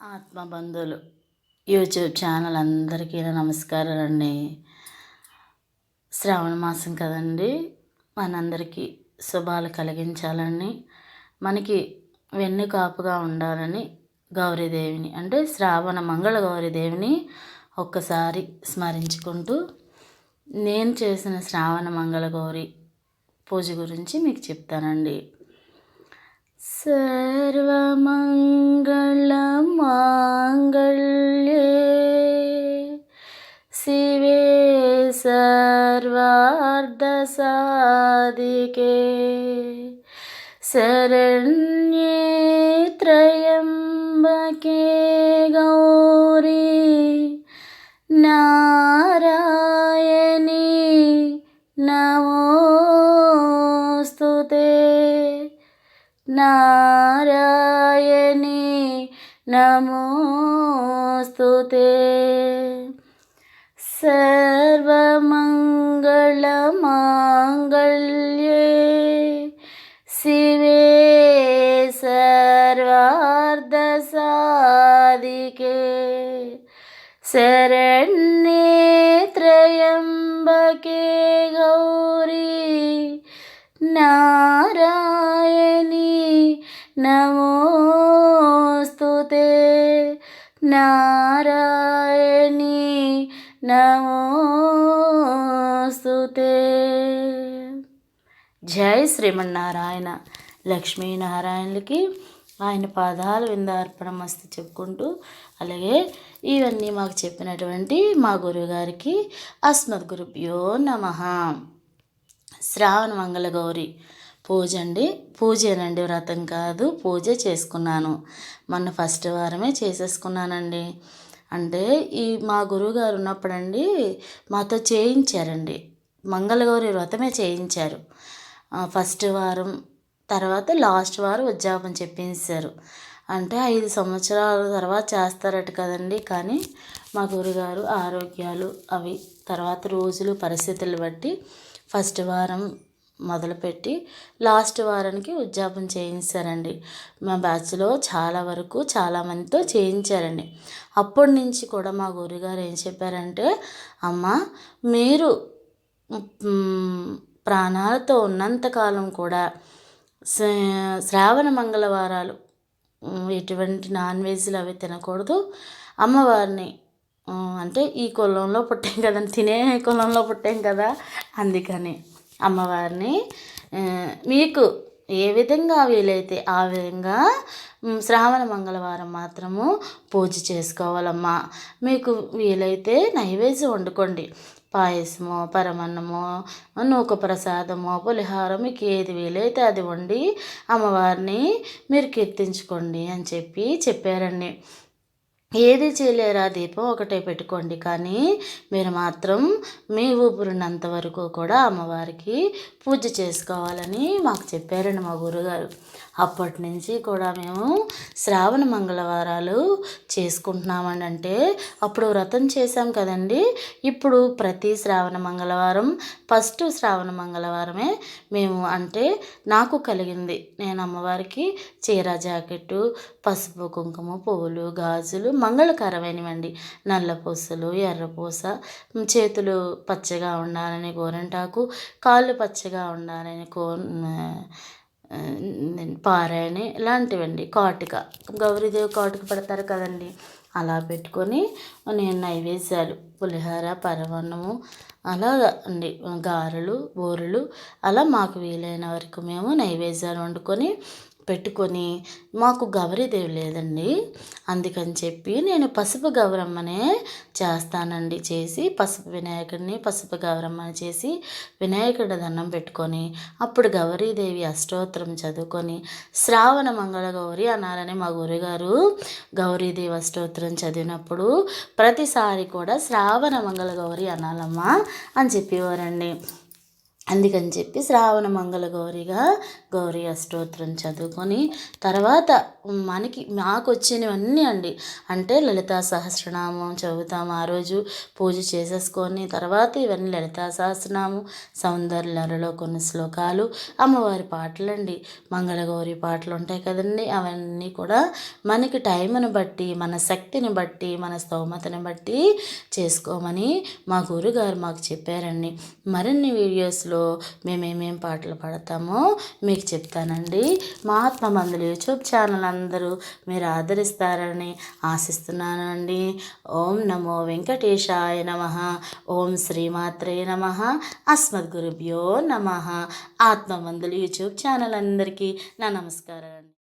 ఆత్మబంధువులు YouTube channel అందరికీ నమస్కారం అండి శ్రావణ మాసం కదండి మనందరికీ శుభాలు కలిగించాలని మనకి వెన్ను కాపుగా ఉండాలని గౌరీదేవిని అంటే శ్రావణ మంగళ గౌరీదేవిని ఒక్కసారి స్మరించుకుంటూ నేను చేసిన శ్రావణ మంగళ గౌరి పూజ గురించి మీకు చెప్తానండి. సర్వమంగళ സർവാർദ്ധസാധികേ. ശരണ്യേ ത്രയംബകേ ഗൗരി നാരായണി നമോസ്തുതേ നാരായണി നമോസ്തുതേ സർവമംഗളമാംഗല്യേ. ശിവേ സർവാർദ്ധസാധികേ. ശരണ്യേ ത്രയംബകേ ഗൗരി. നാരായണി നമോസ്തുതേ നാരായ నమోస్తుతే. జై శ్రీమన్నారాయణ. లక్ష్మీనారాయణులకి ఆయన పాదాల విందార్పణ మస్తు చెప్పుకుంటూ అలాగే ఇవన్నీ మాకు చెప్పినటువంటి మా గురువుగారికి అస్మద్ గురుభ్యో నమ. శ్రావణ మంగళ గౌరి. పూజ అండి పూజేనండి వ్రతం కాదు పూజ చేసుకున్నాను. మొన్న ఫస్ట్ వారమే చేసేసుకున్నానండి. అంటే ఈ మా గురువుగారు ఉన్నప్పుడండి మాతో చేయించారండి. మంగళగౌరి వ్రతమే చేయించారు. ఫస్ట్ వారం తర్వాత లాస్ట్ వారం ఉద్యాపం చెప్పించారు అంటే ఐదు సంవత్సరాల తర్వాత చేస్తారట కదండి. కానీ మా గురుగారు ఆరోగ్యాలు అవి తర్వాత రోజులు పరిస్థితులు బట్టి ఫస్ట్ వారం మొదలుపెట్టి లాస్ట్ వారానికి ఉద్యాపన చేయించారండి. మా బ్యాచ్లో చాలా వరకు చాలామందితో చేయించారండి. అప్పటి నుంచి కూడా మా గురుగారు ఏం చెప్పారంటే అమ్మ మీరు ప్రాణాలతో ఉన్నంతకాలం కూడా శ్రావణ మంగళవారాలు ఎటువంటి నాన్ వెజ్లు అవి తినకూడదు. అమ్మవారిని అంటే ఈ కులంలో పుట్టాం కదా తినే కులంలో పుట్టాం కదా అందుకని. అమ్మవారిని. మీకు ఏ విధంగా వీలైతే ఆ విధంగా శ్రావణ మంగళవారం మాత్రము పూజ చేసుకోవాలమ్మా. మీకు వీలైతే నైవేద్యం వండుకోండి. పాయసము పరమన్నము నూక ప్రసాదము పులిహారం మీకు ఏది వీలైతే అది వండి అమ్మవారిని మీరు కీర్తించుకోండి అని చెప్పి చెప్పారండి. ఏది చేయలేరా దీపం ఒకటే పెట్టుకోండి. కానీ మీరు మాత్రం మీ ఊపిరినంత వరకు కూడా అమ్మవారికి పూజ చేసుకోవాలని మాకు చెప్పారండి మా గురుగారు. అప్పటి నుంచి కూడా మేము శ్రావణ మంగళవారాలు చేసుకుంటున్నామని అంటే అప్పుడు వ్రతం చేశాం కదండి. ఇప్పుడు ప్రతి శ్రావణ మంగళవారం ఫస్ట్ శ్రావణ మంగళవారమే మేము అంటే నాకు కలిగింది. నేను అమ్మవారికి చీర జాకెట్టు పసుపు కుంకుమ పువ్వులు గాజులు మంగళకరమైనవండి. నల్ల పూసలు ఎర్రపూస చేతులు పచ్చగా ఉండాలని గోరంటాకు కాళ్ళు పచ్చగా ఉండాలని కో పారాయణి ఇలాంటివండి. కాటుక గౌరీదేవి కాటుక పెడతారు కదండి. అలా పెట్టుకొని నేను నైవేద్యాలు పులిహోర పరవన్నము అలా అండి. గారెలు బూరెలు అలా మాకు వీలైన వరకు మేము నైవేద్యాలు వండుకొని పెట్టుకొని మాకు గౌరీదేవి లేదండి. అందుకని చెప్పి నేను పసుపు గౌరమ్మనే చేస్తానండి. చేసి పసుపు వినాయకుడిని పసుపు గౌరమ్మని చేసి వినాయకుడి దండం పెట్టుకొని అప్పుడు గౌరీదేవి అష్టోత్తరం చదువుకొని శ్రావణ మంగళ గౌరి అనాలని మా గురుగారు గౌరీదేవి అష్టోత్తరం చదివినప్పుడు ప్రతిసారి కూడా శ్రావణ మంగళ గౌరి అనాలమ్మా అని చెప్పేవారండి. అందుకని చెప్పి శ్రావణ మంగళ గౌరిగా గౌరీ అష్టోత్తరం చదువుకొని తర్వాత మనకి మాకు వచ్చినవన్నీ అండి. అంటే లలితా సహస్రనామం చదువుతాం ఆ రోజు పూజ చేసేసుకొని తర్వాత ఇవన్నీ లలితా సహస్రనామం సౌందర్యాలలో కొన్ని శ్లోకాలు అమ్మవారి పాటలండి. మంగళగౌరి పాటలు ఉంటాయి కదండి అవన్నీ కూడా మనకి టైంను బట్టి మన శక్తిని బట్టి మన స్తోమతని బట్టి చేసుకోమని మా గురుగారు మాకు చెప్పారండి. మరిన్ని వీడియోస్లో మేము ఏమేం పాటలు పాడతామో మీకు చెప్తానండి. మహాత్మ మందులు యూట్యూబ్ ఛానల్ అందరూ మీరు ఆదరిస్తారని ఆశిస్తున్నానండి. ఓం నమో వెంకటేశాయ నమ. ఓం శ్రీమాత్రే నమ. అస్మద్గురుభ్యో నమ. ఆత్మమందులు యూట్యూబ్ ఛానల్ అందరికీ నా నమస్కారం